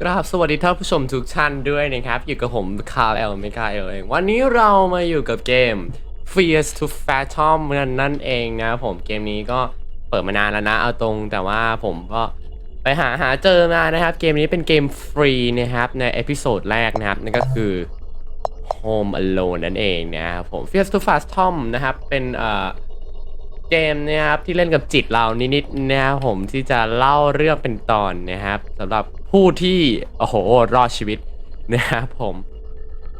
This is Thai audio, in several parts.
กราบสวัสดีท่านผู้ชมทุกท่านด้วยนะครับ อยู่กับผมคาร์เอลเมกาเอลเองวันนี้เรามาอยู่กับเกม Fears to Phantom นั่นนั่นเองนะครับผมเกมนี้ก็เปิดมานานแล้วนะเอาตรงแต่ว่าผมก็ไปหาหาเจอมานะครับ เกมนี้เป็นเกมฟรีนะครับ ในเอพิโซดแรกนะครับ นั่นก็คือ Home Alone นั่นเองนะครับผม Fears to Phantom นะครับ เป็นเอ่อเกมนะครับที่เล่นกับจิตเรานิดๆนะครับผมที่จะเล่าเรื่องเป็นตอนนะครับสำหรับ ผู้ที่โอ้โหรอดชีวิตนะครับผม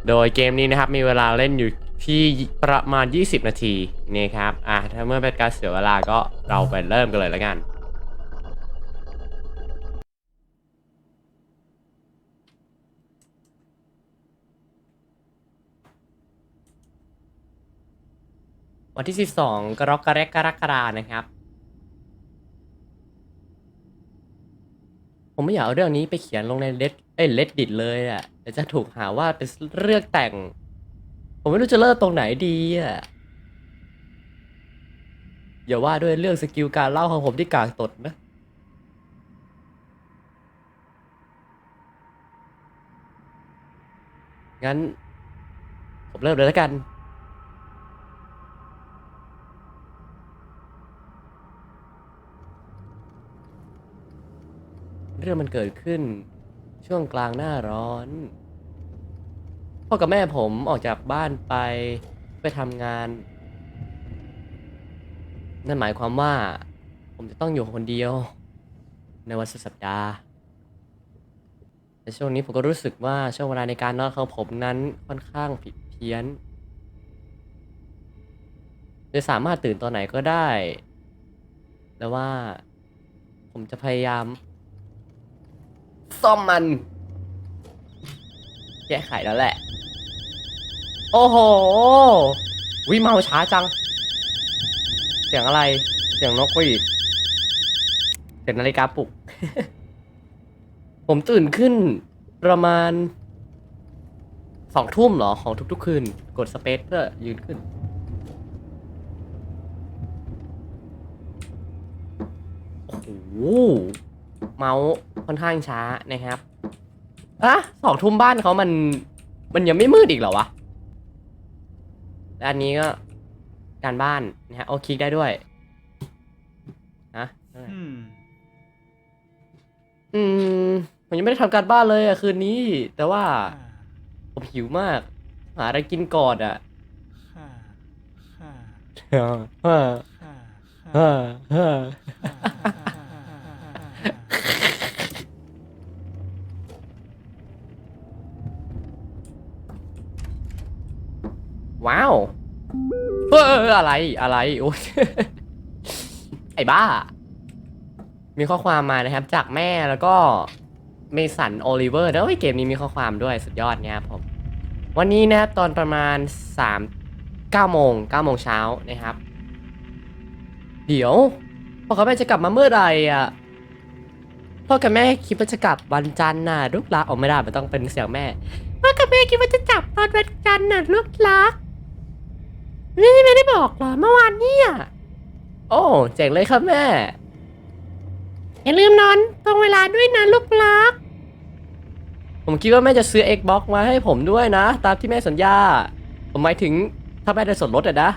โดยเกมนี้นะครับมีเวลาเล่นอยู่ที่ประมาณ 20 นาทีนะครับอะถ้าเมื่อเป็นการเสียเวลาก็เราไปเริ่มกันเลยแล้วกันวันที่ 12 กรกฎาคมกรกฎานะครับ ผมไม่อยากเอาเรื่องนี้ไปเขียนลงในเลดเอ้ยเลดดิตเลยอะเดี๋ยวจะถูกหาว่าเป็นเรื่องแต่ง ผมไม่รู้จะเริ่มตรงไหนดีอะอย่าว่าด้วยเรื่องสกิลการเล่าของผมที่กากตดนะงั้น ผมเริ่มเลยแล้วกัน เรื่องมันเกิดขึ้น ช่วงกลางหน้าร้อน พ่อกับแม่ผมออกจากบ้านไปไปทำงาน นั่นหมายความว่า ผมจะต้องอยู่คนเดียว ในวันสุดสัปดาห์ แต่ช่วงนี้ผมก็รู้สึกว่าช่วงเวลาในการนอนของผมนั้นค่อนข้างผิดเพี้ยนโดยสามารถตื่นตอนไหนก็ได้แต่ว่าผมจะพยายาม ซ่อมมัน แก้ไขแล้วแหละ โอ้โหวิเมาช้าจัง เสียงอะไร เสียงนกหวีดเสียงนาฬิกาปลุก ผมตื่นขึ้นประมาณสองทุ่มเหรอ ของทุกๆคืน กดสเปซเพื่อยืนขึ้น โอ้โหเมาส์ ค่อนข้างช้านะครับอะสองทุ่มบ้านเขามัน มันยังไม่มืดอีกเหรอวะและอันนี้ก็การบ้านนะฮะโอาคลิกได้ด้วยนะ Hmm. อืมผมยังไม่ได้ทำการบ้านเลยอะคืนนี้ แต่ว่า Ah. ผมหิวมาก หาอะไรกินก่อนอะ Ah. Ah. เฮ้อเฮ้อ Ah. เฮ้อเฮ้อ ว้าวเฮ้ยอะไรอะไรโอ้ยไอ้บ้า มีข้อความมานะครับ จากแม่แล้วก็เมสันโอลิเวอร์แล้วเกมนี้มีข้อความด้วยสุดยอดเนี่ยครับผม วันนี้นะครับตอนประมาณ3 9โมง9โมงเช้านะครับ เดี๋ยวพ่อกับแม่จะกลับมาเมื่อไหร่อะพ่อกับแม่คิดว่าจะกลับวันจันทร์น่ะลูกรักออกไม่ได้มันต้องเป็นเสียงแม่พ่อกับแม่คิดว่าจะจับตอนวันจันทร์น่ะลูกรัก นี่ไม่ได้บอกเหรอเมื่อวานเนี่ยโอ้เจ๋งเลยครับแม่ อย่าลืมนอนตรงเวลาด้วยนะลูกรัก ผมคิดว่าแม่จะซื้อ Xbox มาให้ผมด้วยนะ ตามที่แม่สัญญา ผมหมายถึงถ้าแม่ได้ส่วนลดอะนะ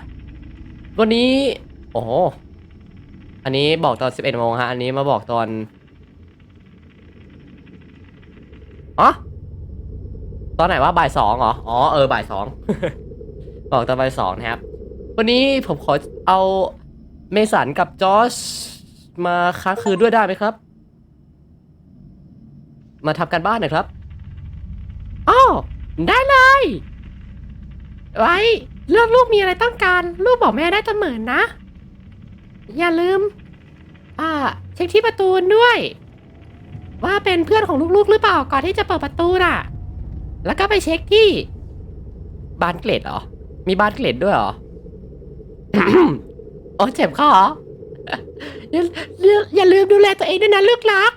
วันนี้ โอ้โหอันนี้บอกตอน 11โมงฮะ อันนี้มาบอกตอนอ๋อตอนไหนว่าบ่ายสองเหรอ อ๋อ เออ บ่ายสอง บอกตอนบ่ายสองนะครับ วันนี้ผมขอเอาเมสันกับจอชมาค้างคืนด้วยได้ไหมครับ มาทำการบ้านหน่อยครับอ้าวได้เลย ไว้ เรื่องลูกมีอะไรต้องการ ลูกบอกแม่ได้เสมอนะ อย่าลืม อ่า เช็คที่ประตูด้วย ว่าเป็นเพื่อนของลูกๆ หรือเปล่าก่อนที่จะเปิดประตูน่ะ แล้วก็ไปเช็คที่บานเกล็ดเหรอ มีบานเกล็ดด้วยเหรอ โอ้เจ็บคอเหรออย่าอย่าอย่าลืมดูแลตัวเองด้วยนะลูกรัก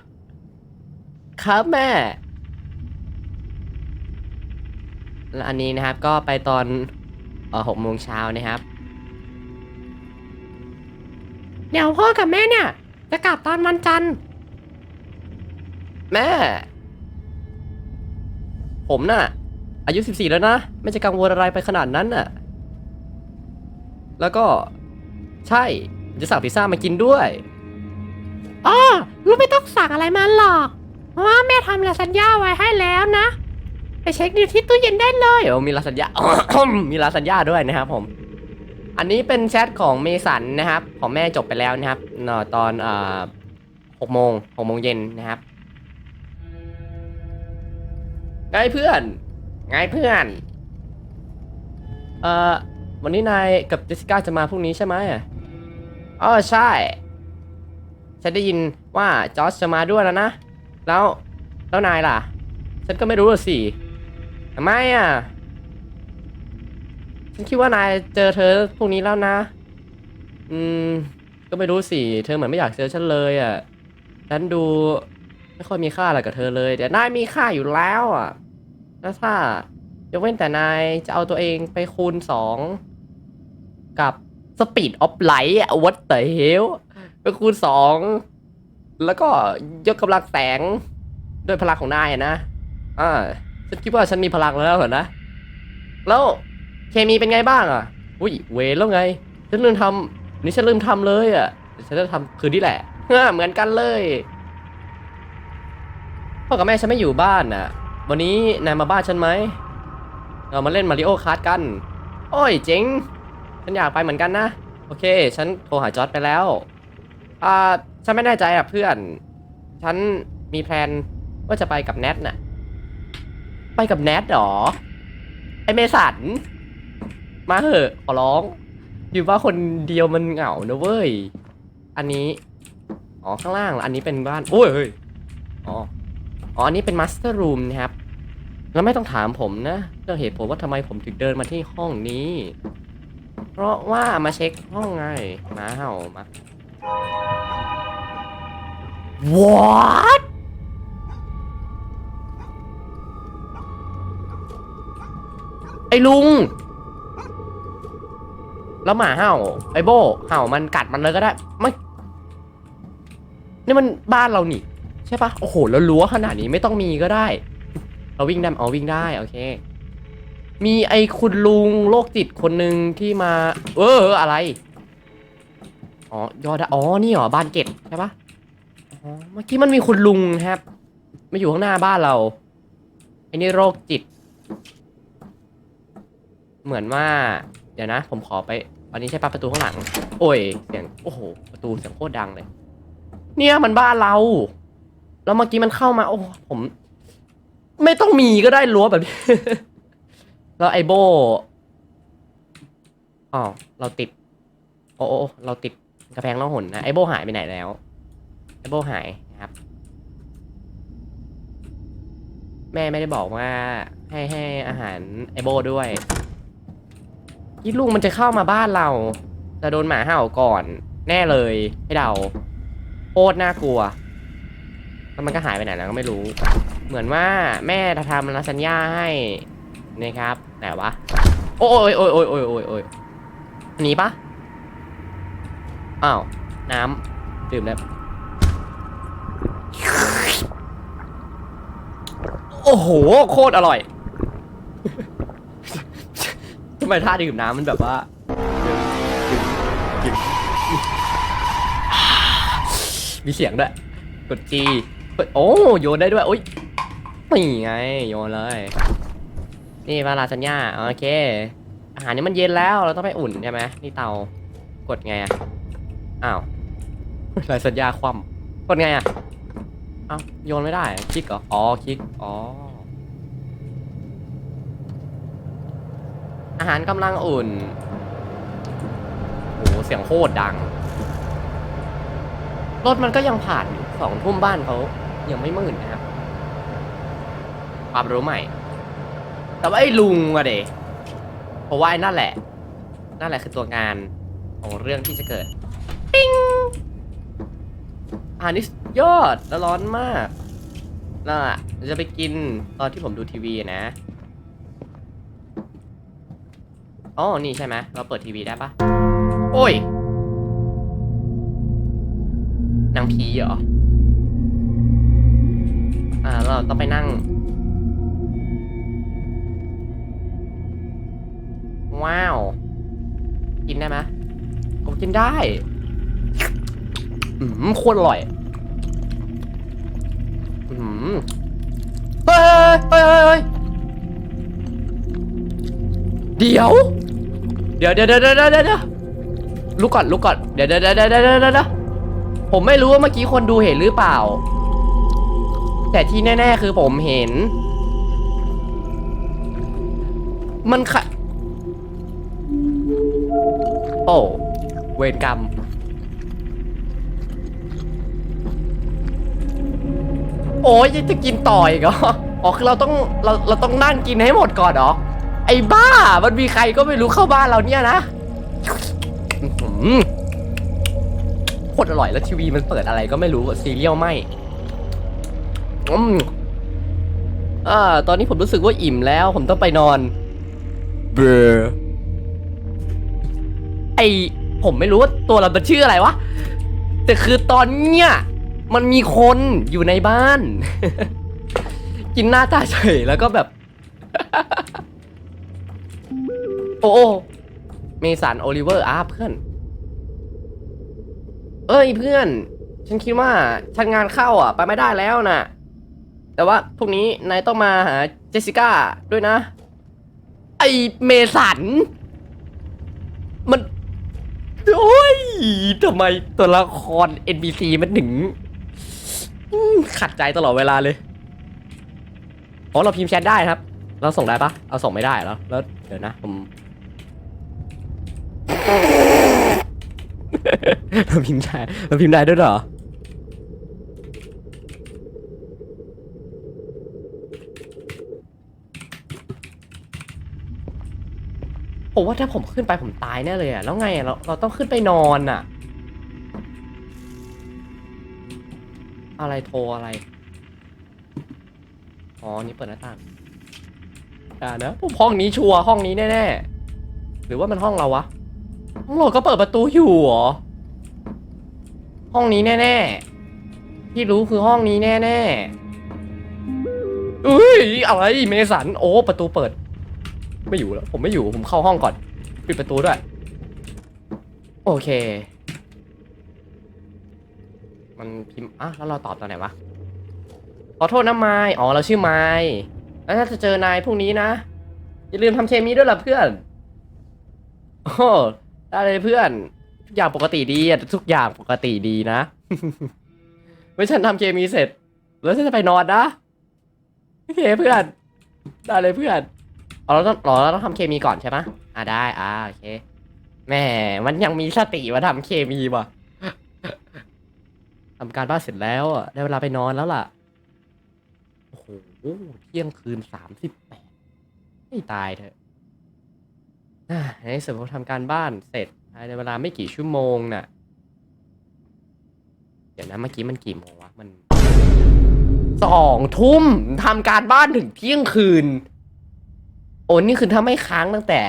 ครับแม่ และอันนี้นะครับก็ไปตอนเออหกโมงเช้านะครับ เดี๋ยวพ่อกับแม่เนี่ย จะกลับตอนวันจันทร์ แม่ ผมน่ะ อายุ 14 แล้วนะ ไม่จะกังวลอะไรไปขนาดนั้นน่ะ แล้วก็ใช่จะสั่งพิซซ่ามากินด้วยอ๋อลูกไม่ต้องสั่งอะไรมาหรอก เพราะว่าแม่ทำลาซานญ่าไว้ให้แล้วนะ ไปเช็คดูที่ตู้เย็นได้เลยเดี๋ยวมีลาสัญญามีลาสัญญาด้วยนะครับผม อันนี้เป็นแชทของเมสันนะครับ ของแม่จบไปแล้วนะครับเอ่อตอนเอ่อหกโมงหกโมงเย็นนะครับ ไงเพื่อน ไงเพื่อน เอ่อ วันนี้นายกับเจสสิก้าจะมาพรุ่งนี้ใช่ไหมอ๋อใช่ ฉันได้ยินว่าจอร์จจะมาด้วยแล้วนะ แล้วแล้วนายล่ะ ฉันก็ไม่รู้สิทำไมอะ ฉันคิดว่านายเจอเธอพวกนี้แล้วนะ อืม ก็ไม่รู้สิ เธอเหมือนไม่อยากเจอฉันเลยอะ ฉันดูไม่ค่อยมีค่าอะไรกับเธอเลย แต่นายมีค่าอยู่แล้วอะแล้วถ้ายกเว้นแต่นายจะเอาตัวเองไปคูณสอง กับสปีดออฟไลท์อะวัดเตเฮลไปคูณสองแล้วก็ยกกำลังแสงด้วยพลังของนายอะนะอ่าฉันคิดว่าฉันมีพลังแล้วเหรอนะ แล้วเคมีเป็นไงบ้างอะ อุ้ยเวรแล้วไง ฉันลืมทำนี่ฉันลืมทำเลยอะเดี๋ยวฉันจะทำคืนนี้แหละเหมือนกันเลยพ่อกับแม่ฉันไม่อยู่บ้านน่ะ วันนี้นายมาบ้านฉันไหม เรามาเล่นมาริโอคาร์ดกัน โอ้ยเจ๋ง ฉันอยากไปเหมือนกันนะ โอเค ฉันโทรหาจอร์ดไปแล้ว อ่า ฉันไม่แน่ใจอะเพื่อน ฉันมีแพลนว่าจะไปกับแนทน่ะ ไปกับแนทเหรอ ไอเมสัน มาเหอะ ขอร้อง อยู่ว่าคนเดียวมันเหงานะเว้ย อันนี้ อ๋อ ข้างล่าง อันนี้เป็นบ้าน โอ้ยเฮ้ย อ๋อ อ๋อ อันนี้เป็นมาสเตอร์รูมนะครับแล้วไม่ต้องถามผมนะเรื่องเหตุผลว่าทำไมผมถึงเดินมาที่ห้องนี้ เพราะว่ามาเช็คห้องไงมาเห่ามา What ไอ้ลุง แล้วหมาเห่า ไอ้โบเห่ามันกัดมันเลยก็ได้ ไม่ นี่มันบ้านเรานี่ ใช่ปะโอ้โห แล้วรั้วขนาดนี้ไม่ต้องมีก็ได้ เราวิ่งได้อ๋อวิ่งได้ โอเค มีไอ้คุณลุงโรคจิตคนหนึ่งที่มา เอออะไร อ๋อยอดะอ๋อ นี่เหรอ บ้านเก็ดใช่ปะอ๋อ เมื่อกี้มันมีคุณลุงครับ มาอยู่ข้างหน้าบ้านเรา ไอ้นี่โรคจิต เหมือนว่า เดี๋ยวนะ ผมขอไปอันนี้ใช่ปะประตูข้างหลัง โอ้ย เสียง โอ้โห ประตูเสียงโคตรดังเลย เนี่ยมันบ้านเรา แล้วเมื่อกี้มันเข้ามา โอ้ ผม ไม่ต้องมีก็ได้รั้วแบบนี้ แล้วไอโบอ๋อเราติด โอ้โอ้เราติดกระแพงล่องหนนะไอโบหายไปไหนแล้ว ไอโบหายนะครับ แม่ไม่ได้บอกว่าให้ให้อาหารไอโบด้วยคิดลุงมันจะเข้ามาบ้านเรา จะโดนหมาเห่าก่อน แน่เลยให้เดาโคตรน่ากลัว แล้วมันก็หายไปไหนแล้วก็ไม่รู้ เหมือนว่าแม่ทำลาซานญ่าให้นะครับ ไหนวะ โอ้ยโอ้ยโอ้ยโอ้ยโอ้ยโอ้ยอันนี้ปะอ้าว น้ำดื่มแล้ว โอ้โห โคตรอร่อย ทำไมท่าดื่มน้ำมันแบบว่าม,มีเสียงด้วย กดจีโอ้โยนได้ด้วยโอ้ยนี่ไง โยนเลย นี่ปลาลาซานญ่าโอเค อาหารนี้มันเย็นแล้วเราต้องไปอุ่นใช่ไหมนี่เตากดไงอะอ้าวลาซานญ่าคว่ำกดไงอะเอ้าโยนไม่ได้คลิกเหรออ๋อคลิกอ๋ออาหารกำลังอุ่นโหเสียงโคตรดัง รถมันก็ยังผ่านสองทุ่มบ้านเขายังไม่มืดนะครับความรู้ใหม่ แต่ว่าไอ้ลุงอะเดเพราะว่าไอ้นั่นแหละ นั่นแหละคือตัวงานของเรื่องที่จะเกิด ปิ้งอาหารนี่สุดยอดแล้วร้อนมากน่ะเดี๋ยวจะไปกินตอนที่ผมดูทีวีนะอ๋อนี่ใช่ไหมเราเปิดทีวีได้ปะโอ้ยนางผีเหรอ อ่า เราต้องไปนั่ง ว้าว กินได้ไหมผมกินได้ อืมโคตรอร่อย อืมเฮ้ยเฮ้ยเฮ้ยเดี๋ยว เดี๋ยวเดี๋ยวเดี๋ยวเดี๋ยวเดี๋ยวลุกก่อนลุกก่อน เดี๋ยวเดี๋ยวเดี๋ยวเดี๋ยวเดี๋ยวเดี๋ยวผมไม่รู้ว่าเมื่อกี้คนดูเห็นหรือเปล่า แต่ที่แน่ ๆ คือผมเห็น มันขะ โอเวรกรรม โอ้ยยังจะกินต่ออีกเหรออ๋อคือเราต้องเราเราต้องนั่งกินให้หมดก่อนเหรอ ไอ้บ้า มันมีใครก็ไม่รู้เข้าบ้านเราเนี่ยนะโคตรอร่อยแล้วทีวีมันเปิดอะไรก็ไม่รู้ซีเรียลไหมอืมอ่าตอนนี้ผมรู้สึกว่าอิ่มแล้ว ผมต้องไปนอน เบรอ ไอผมไม่รู้ว่าตัวเราเป็นชื่ออะไรวะ แต่คือตอนเนี้ยมันมีคนอยู่ในบ้าน กินหน้าตาเฉยแล้วก็แบบ โอ้โอเมสันโอลิเวอร์อาเพื่อน เอ้ยเพื่อน ฉันคิดว่าฉันงานเข้าอะ ไปไม่ได้แล้วนะแต่ว่าพรุ่งนี้นายต้องมาหาเจสสิก้าด้วยนะ ไอเมสัน โอ้ยทำไมตัวละคร NPC มันถึงอืมขัดใจตลอดเวลาเลย อ๋อ เราพิมพ์แชทได้ครับ เราส่งได้ปะเอาส่งไม่ได้แล้ว แล้วเดี๋ยวนะ ผม เราพิมพ์ได้ เราพิมพ์ได้ด้วยเหรอ ผมว่าถ้าผมขึ้นไปผมตายแน่เลยอะแล้วไงอะเราเราต้องขึ้นไปนอนอะอะไรโทรอะไร อ๋อ นี่เปิดหน้าต่างอ่านะผมห้องนี้ชัวร์ห้องนี้แน่ๆ หรือว่ามันห้องเราวะห้องเราก็เปิดประตูอยู่หรอ ห้องนี้แน่ๆ ที่รู้คือห้องนี้แน่ๆ อุ้ยอะไรเมสัน โอ้ ประตูเปิด ไม่อยู่แล้ว ผมไม่อยู่ ผมเข้าห้องก่อน ปิดประตูด้วย โอเค มันพิมพ์อะแล้วเราตอบตอนไหนวะ ขอโทษนะไมค์อ๋อ เราชื่อไมค์แล้วถ้าจะเจอนายพรุ่งนี้นะ อย่าลืมทำเคมีด้วยล่ะเพื่อน โอ้ได้เลยเพื่อนทุกอย่างปกติดีอะทุกอย่างปกติดีนะ เมื่อฉันทำเคมีเสร็จ แล้วฉันจะไปนอนนะ โอเคเพื่อน ได้เลยเพื่อน อ๋อเราต้องอ๋อเราต้องทำเคมีก่อนใช่ปะอ่าได้ อ่าโอเคแหม่มันยังมีสติมาทำเคมีว่ะทำการบ้านเสร็จแล้วอะได้เวลาไปนอนแล้วล่ะ โอ้โหเที่ยงคืนสามสิบแปดไม่ตายเถอะอ่าในที่สุดผมทำการบ้านเสร็จภายในเวลาไม่กี่ชั่วโมงน่ะ เดี๋ยวนะเมื่อกี้มันกี่โมงวะ มันสองทุ่มทำการบ้านถึงเที่ยงคืน โอ้นี่คือถ้าไม่ค้างตั้งแต่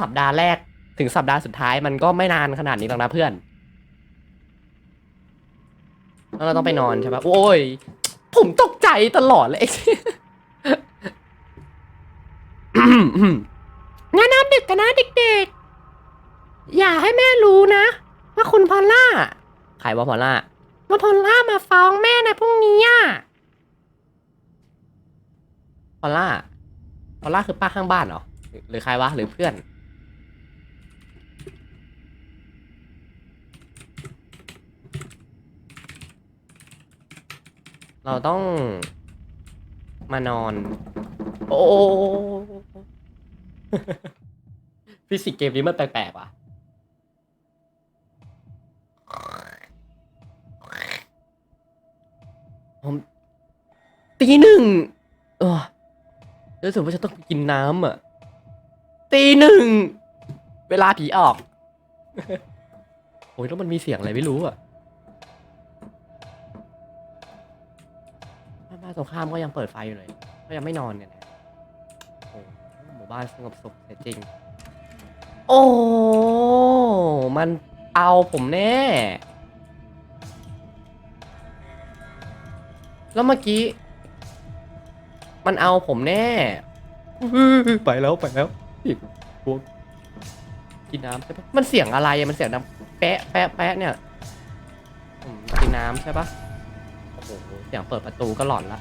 สัปดาห์แรกถึงสัปดาห์สุดท้ายมันก็ไม่นานขนาดนี้หรอกนะเพื่อนแล้วเราต้องไปนอนใช่ปะโอ้ย ผมตกใจตลอดเลยงานน้ำดึกกันนะเด็กๆ อย่าให้แม่รู้นะ ว่าคุณพอลล่าใครว่าพอลล่าว่าพอลล่ามาฟ้องแม่ในพรุ่งนี้อะพอลล่าพ อลล่าคือป้าข้างบ้านเหรอ หรือใครวะ หรือเพื่อน เราต้องมานอน โอ้ฟิสิกส์เกมนี้มันแปลกๆว่ะผมตีหนึ่งเออ รู้สึกว่าจะต้องกินน้ำอะตีหนึ่ง เวลาผีออก โอ้ยแล้วมันมีเสียงอะไรไม่รู้อะบ้านตรงข้ามก็ยังเปิดไฟอยู่เลย ก็ยังไม่นอนเนี่ยนะโอ้หมู่บ้านสงบสุขเสียจริง โอ้ มันเอาผมแน่ แล้วเมื่อกี้ มันเอาผมแน่ไปแล้วไปแล้วอีกพวกกินน้ำใช่ปะมันเสียงอะไรอะมันเสียงดังแปะแปะแปะเนี่ยผมกินน้ำใช่ปะโอ้โหเสียงเปิดประตูก็หลอนละ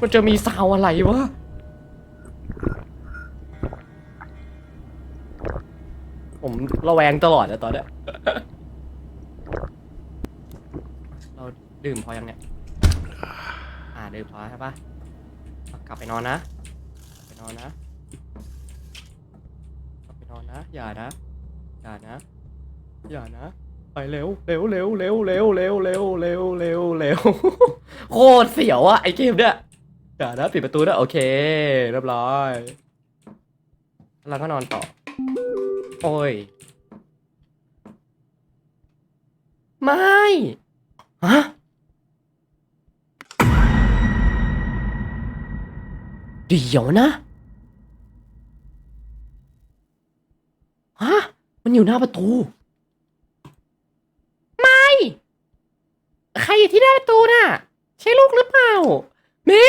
มันจะมีซาวอะไรวะผมระแวงตลอดอะตอนเนี้ยเรา ดื่มพอยังเนี่ย อ่าดื่มพอใช่ปะกลับไปนอนนะ กลับไปนอนนะ กลับไปนอนนะ อย่านะ อย่านะ อย่านะ ไปเร็ว เร็วเร็วเร็วเร็วเร็วเร็วเร็วเร็วเร็วโคตรเสียวอะไอเกมเนี่ยอย่านะปิดประตูนะโอเค เรียบร้อย แล้วก็นอนต่อ โอ้ย ไม่ ฮะ เดี๋ยวนะฮะมันอยู่หน้าประตู ไม่ ใครอยู่ที่หน้าประตูน่ะ ใช่ลูกหรือเปล่า แม่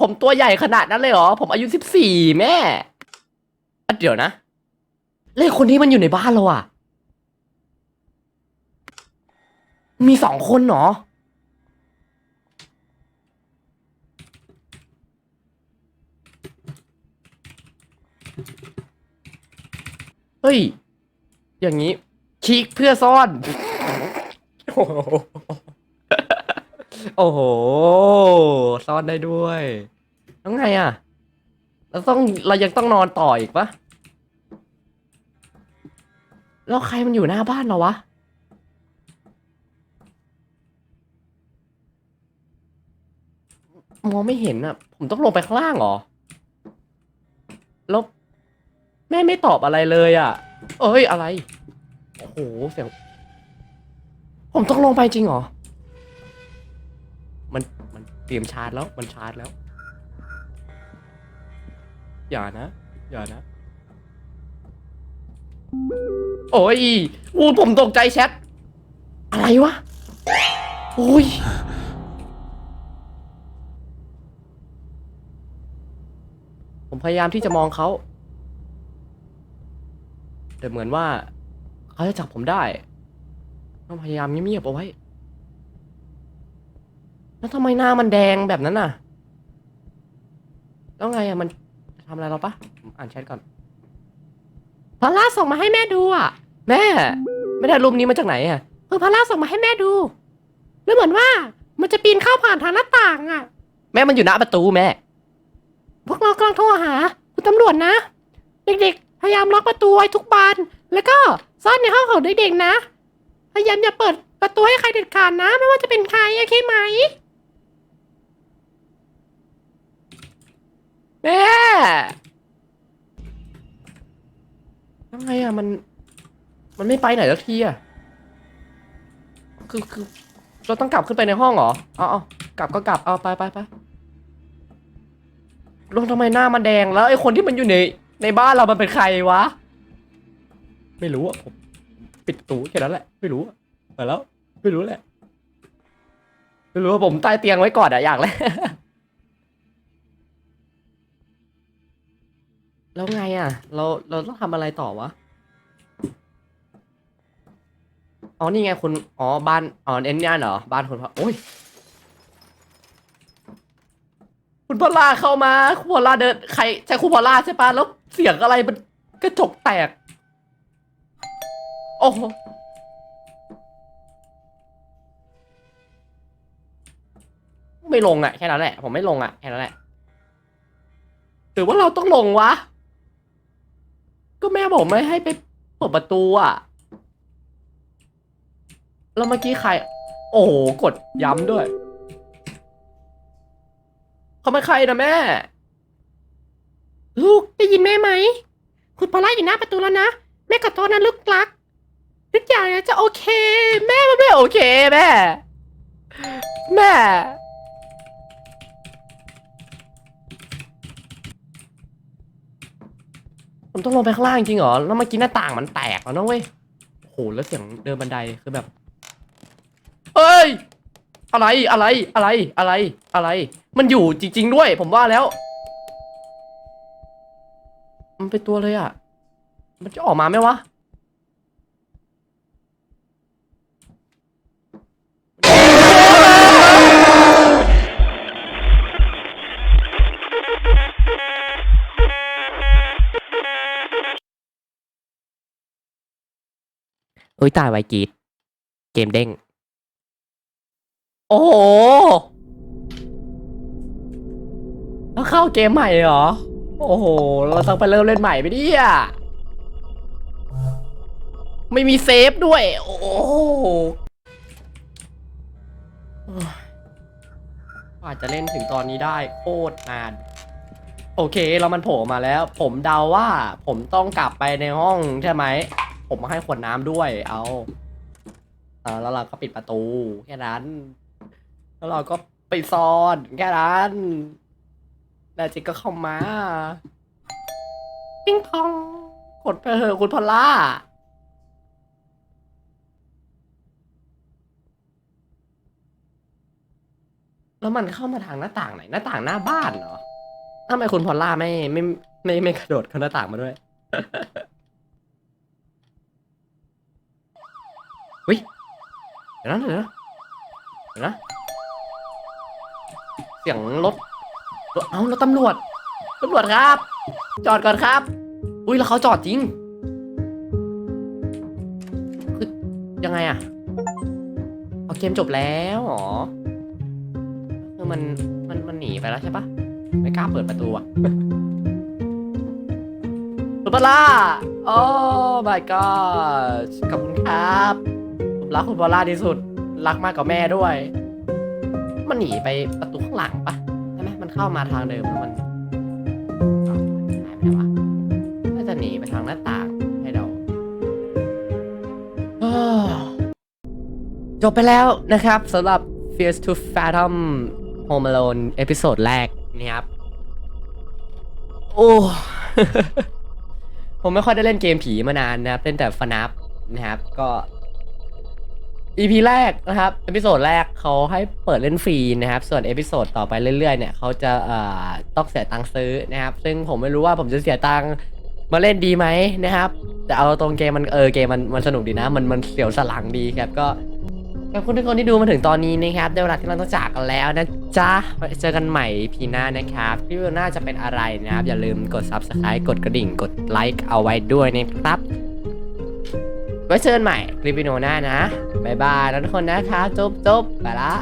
ผมตัวใหญ่ขนาดนั้นเลยเหรอ ผมอายุสิบสี่แม่เดี๋ยวนะ เลขคนนี้มันอยู่ในบ้านเราอะมีสองคนเหรอ เฮ้ย อย่างนี้คลิกเพื่อซ่อน โอ้โห โอ้โห ซ่อนได้ด้วยแล้วไงอะเราต้องเรายังต้องนอนต่ออีกปะแล้วใครมันอยู่หน้าบ้านเราวะ มองไม่เห็นอะ ผมต้องลงไปข้างล่างเหรอ แล้ว แม่ไม่ตอบอะไรเลยอะ เอ้ยอะไร โอ้โหเสียง ผมต้องลงไปจริงเหรอ มันมันเตรียมชาร์จแล้ว มันชาร์จแล้ว อย่านะ อย่านะ โอ้ยอูผมตกใจแชท อะไรวะ โอ้ยผมพยายามที่จะมองเขา แต่เหมือนว่า เขาจะจับผมได้ ต้องพยายามเงียบๆเอาไว้ แล้วทำไมหน้ามันแดงแบบนั้นน่ะ แล้วไงอะมันทำอะไรเราปะผมอ่านแชทก่อนพอล่าส่งมาให้แม่ดูอะ แม่ ไม่ได้รูปนี้มาจากไหนอะเออพอล่าส่งมาให้แม่ดู แล้วเหมือนว่า มันจะปีนเข้าผ่านทางหน้าต่างอะ แม่มันอยู่หน้าประตูแม่ พวกเรากำลังโทรหา คุณตำรวจนะ เด็ก พยายามล็อกประตูไว้ทุกบาน แล้วก็ซ่อนในห้องของเด็กๆนะ พยายามอย่าเปิดประตูให้ใครเด็ดขาดนะ ไม่ว่าจะเป็นใครโอเคไหมแม่ยังไงอะมัน มันไม่ไปไหนสักทีอะคือคือเราต้องกลับขึ้นไปในห้องเหรอ เอาเอากลับก็กลับ เอาไปไปไปลงทำไมหน้ามันแดงแล้วไอ้คนที่มันอยู่ใน ในบ้านเรามันเป็นใครวะ ไม่รู้อะผม ปิดประตูแค่นั้นแหละ ไม่รู้อะไปแล้ว ไม่รู้แหละ ไม่รู้ว่าผมใต้เตียงไว้ก่อนอะอย่างแรก แล้วไงอะ เราเราต้องทำอะไรต่อวะ อ๋อนี่ไงคุณ อ๋อบ้าน อ๋อเอ็นเนี่ยเหรอ บ้านคุณพ่อโอ้ย คุณพอลล่าเข้ามาคุณพอลล่าเดินใครใช่คุณพอลล่าใช่ปะแล้วเสียงอะไรมันกระจกแตก โอ้โหไม่ลงอะแค่นั้นแหละ ผมไม่ลงอะแค่นั้นแหละหรือว่าเราต้องลงวะ ก็แม่บอกไม่ให้ไปเปิดประตูอะแล้วเมื่อกี้ใคร โอ้โห กดย้ำด้วย เขาเป็นใครนะแม่ ลูกได้ยินแม่ไหม คุณพอลล่าอยู่หน้าประตูแล้วนะ แม่ขอโทษนะลูกรักทุกอย่างจะโอเค แม่มันไม่โอเคแม่ แม่ผมต้องลงไปข้างล่างจริงเหรอ แล้วเมื่อกี้หน้าต่างมันแตกแล้วนะเว้ยโอ้โหแล้วเสียงเดินบันไดคือแบบ เอ้ย อะไร อะไร อะไร อะไร อะไร มันอยู่จริง ๆ ด้วย ผมว่าแล้วเป็นตัวเลยอะ มันจะออกมาไหมวะอุ้ยตายไวกีดเกมเด้ง โอ้โห เข้าเกมใหม่เหรอ โอ้โห เราต้องไปเริ่มเล่นใหม่ไปดิอะไม่มีเซฟด้วย โอ้โหกว่าจะเล่นถึงตอนนี้ได้โคตรนาน โอเคแล้วมันโผล่มาแล้ว ผมเดาว่า ผมต้องกลับไปในห้องใช่ไหม ผมมาให้ขวดน้ำด้วย เอาเออแล้วเราก็ปิดประตู แค่นั้น แล้วเราก็ไปซ่อนแค่นั้น แล้วจิกก็เข้ามาปิ้งพองกดไปเถอะคุณพอลล่า แล้วมันเข้ามาทางหน้าต่างไหน หน้าต่างหน้าบ้านเหรอทำไมคุณพอลล่าไม่ไม่ไม่ไม่กระโดดเข้าหน้าต่างมาด้วยวิเดี๋ยวนะเดี๋ยวนะเดี๋ยวนะ เสียงรถ เอ้ารถตำรวจตำรวจครับ จอดก่อนครับ อุ้ยแล้วเขาจอดจริงคือยังไงอะเอาเกมจบแล้วหรอคือมันมันมันหนีไปแล้วใช่ปะไม่กล้าเปิดประตูอะคุณปลาร่าโอ้ my god ขอบคุณครับผมรักคุณบอลล่าที่สุด รักมากกว่าแม่ด้วย มันหนีไปประตูข้างหลังปะ เข้ามาทางเดิมแล้วมันหายไปไหนวะน่าจะหนีไปทางหน้าต่างให้เราอ้าวจบไปแล้วนะครับสำหรับ Fears to Fathom Home Alone เอพิโซดแรกนะครับ โอ้ ผมไม่ค่อยได้เล่นเกมผีมานานนะครับ เล่นแต่ฟนับนะครับ ก็ EP แรกนะครับเอพิโซดแรกเขาให้เปิดเล่นฟรีนะครับ ส่วนเอพิโซดต่อไปเรื่อยๆเนี่ยเขาจะเอ่อต้องเสียตังค์ซื้อนะครับ ซึ่งผมไม่รู้ว่าผมจะเสียตังค์มาเล่นดีไหมนะครับ แต่เอาตรงเกมมันเออเกมมันมันสนุกดีนะ มันมันเสียวสลังดีครับก็ขอบคุณทุกคนที่ดูมาถึงตอนนี้นะครับได้เวลาที่เราต้องจากกันแล้วนะจ๊ะเจอกันใหม่พีหน้านะครับพี่วิวน่าจะเป็นอะไรนะครับ อย่าลืมกด subscribe กดกระดิ่งกดไลค์เอาไว้ด้วยนะครับ ไว้เจอกันใหม่คลิปวิดีโอหน้านะ บ๊ายบายแล้วทุกคนนะคะจบจุ๊บไปละ